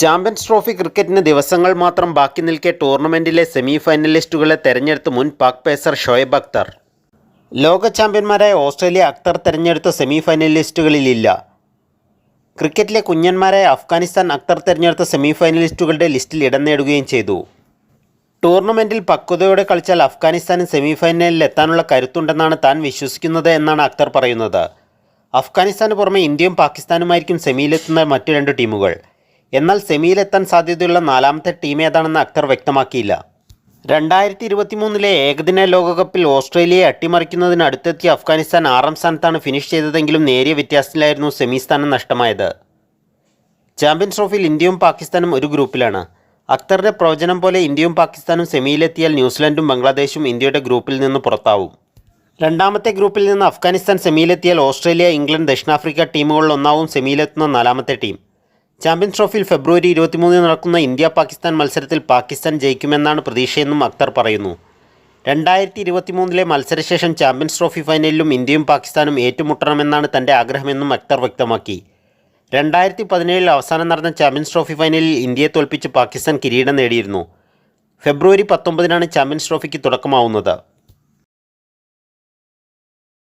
Champions trophy ക്രിക്കറ്റിന് ദിവസങ്ങൾ മാത്രം ബാക്കി നിൽക്കെ ടൂർണമെന്റിലെ സെമി ഫൈനലിസ്റ്റുകളെ തെരഞ്ഞെടുത്ത് മുൻ പാക് പേസർ ഷോയബ് അക്തർ. ലോക ചാമ്പ്യന്മാരായ ഓസ്ട്രേലിയ അക്തർ തെരഞ്ഞെടുത്ത സെമി ഫൈനലിസ്റ്റുകളിലില്ല ക്രിക്കറ്റിലെ കുഞ്ഞന്മാരായ അഫ്ഗാനിസ്ഥാൻ അക്തർ തെരഞ്ഞെടുത്ത സെമി ഫൈനലിസ്റ്റുകളുടെ ലിസ്റ്റിൽ ഇടം നേടുകയും ചെയ്തു. ടൂർണമെന്റിൽ പക്വതയോടെ കളിച്ചാൽ അഫ്ഗാനിസ്ഥാൻ സെമി ഫൈനലിൽ എത്താനുള്ള കരുത്തുണ്ടെന്നാണ് താൻ വിശ്വസിക്കുന്നത് എന്നാണ് അക്തർ പറയുന്നത്. അഫ്ഗാനിസ്ഥാന് പുറമെ ഇന്ത്യയും പാകിസ്ഥാനുമായിരിക്കും സെമിയിലെത്തുന്ന മറ്റു രണ്ട് ടീമുകൾ. എന്നാൽ സെമിയിലെത്താൻ സാധ്യതയുള്ള നാലാമത്തെ ടീം ഏതാണെന്ന് അക്തർ വ്യക്തമാക്കിയില്ല. രണ്ടായിരത്തി ഇരുപത്തിമൂന്നിലെ ഏകദിന ലോകകപ്പിൽ ഓസ്ട്രേലിയയെ അട്ടിമറിക്കുന്നതിന് അടുത്തെത്തിയ അഫ്ഗാനിസ്ഥാൻ ആറാം സ്ഥാനത്താണ് ഫിനിഷ് ചെയ്തതെങ്കിലും നേരിയ വ്യത്യാസത്തിലായിരുന്നു സെമി സ്ഥാനം നഷ്ടമായത്. ചാമ്പ്യൻസ് ട്രോഫിയിൽ ഇന്ത്യയും പാകിസ്ഥാനും ഒരു ഗ്രൂപ്പിലാണ്. അക്തറിന്റെ പ്രവചനം പോലെ ഇന്ത്യയും പാകിസ്ഥാനും സെമിയിലെത്തിയാൽ ന്യൂസിലൻഡും ബംഗ്ലാദേശും ഇന്ത്യയുടെ ഗ്രൂപ്പിൽ നിന്ന് പുറത്താവും. രണ്ടാമത്തെ ഗ്രൂപ്പിൽ നിന്ന് അഫ്ഗാനിസ്ഥാൻ സെമിയിലെത്തിയാൽ ഓസ്ട്രേലിയ ഇംഗ്ലണ്ട് ദക്ഷിണാഫ്രിക്ക ടീമുകളിൽ ഒന്നാവും സെമിയിലെത്തുന്ന നാലാമത്തെ ടീം. ചാമ്പ്യൻസ് ട്രോഫിയിൽ ഫെബ്രുവരി ഇരുപത്തിമൂന്നിന് നടക്കുന്ന ഇന്ത്യ പാകിസ്ഥാൻ മത്സരത്തിൽ പാകിസ്ഥാൻ ജയിക്കുമെന്നാണ് പ്രതീക്ഷയെന്നും അക്തർ പറയുന്നു. രണ്ടായിരത്തി ഇരുപത്തിമൂന്നിലെ മത്സരശേഷം ചാമ്പ്യൻസ് ട്രോഫി ഫൈനലിലും ഇന്ത്യയും പാകിസ്ഥാനും ഏറ്റുമുട്ടണമെന്നാണ് തന്റെ ആഗ്രഹമെന്നും അക്തർ വ്യക്തമാക്കി. രണ്ടായിരത്തി പതിനേഴിൽ അവസാനം നടന്ന ചാമ്പ്യൻസ് ട്രോഫി ഫൈനലിൽ ഇന്ത്യയെ തോൽപ്പിച്ച് പാകിസ്ഥാൻ കിരീടം നേടിയിരുന്നു. ഫെബ്രുവരി പത്തൊമ്പതിനാണ് ചാമ്പ്യൻസ് ട്രോഫിക്ക് തുടക്കമാവുന്നത്.